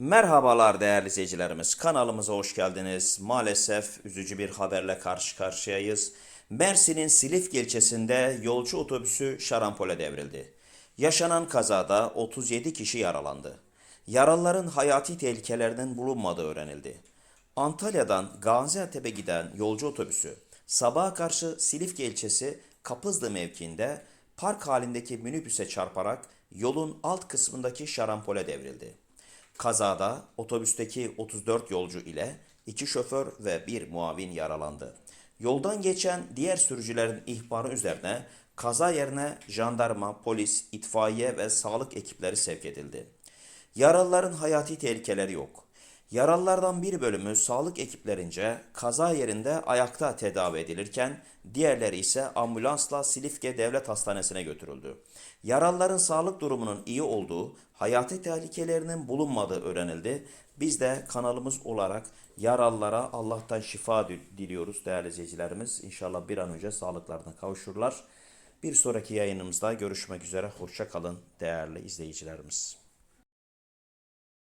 Merhabalar değerli izleyicilerimiz. Kanalımıza hoş geldiniz. Maalesef üzücü bir haberle karşı karşıyayız. Mersin'in Silifke ilçesinde yolcu otobüsü şarampole devrildi. Yaşanan kazada 37 kişi yaralandı. Yaralıların hayati tehlikelerinin bulunmadığı öğrenildi. Antalya'dan Gaziantep'e giden yolcu otobüsü sabaha karşı Silifke ilçesi Kapızlı mevkiinde park halindeki minibüse çarparak yolun alt kısmındaki şarampole devrildi. Kazada otobüsteki 34 yolcu ile iki şoför ve bir muavin yaralandı. Yoldan geçen diğer sürücülerin ihbarı üzerine kaza yerine jandarma, polis, itfaiye ve sağlık ekipleri sevk edildi. Yaralıların hayati tehlikeleri yok. Yaralılardan bir bölümü sağlık ekiplerince kaza yerinde ayakta tedavi edilirken diğerleri ise ambulansla Silifke Devlet Hastanesi'ne götürüldü. Yaralıların sağlık durumunun iyi olduğu, hayati tehlikelerinin bulunmadığı öğrenildi. Biz de kanalımız olarak yaralılara Allah'tan şifa diliyoruz değerli izleyicilerimiz. İnşallah bir an önce sağlıklarına kavuşurlar. Bir sonraki yayınımızda görüşmek üzere. Hoşça kalın değerli izleyicilerimiz.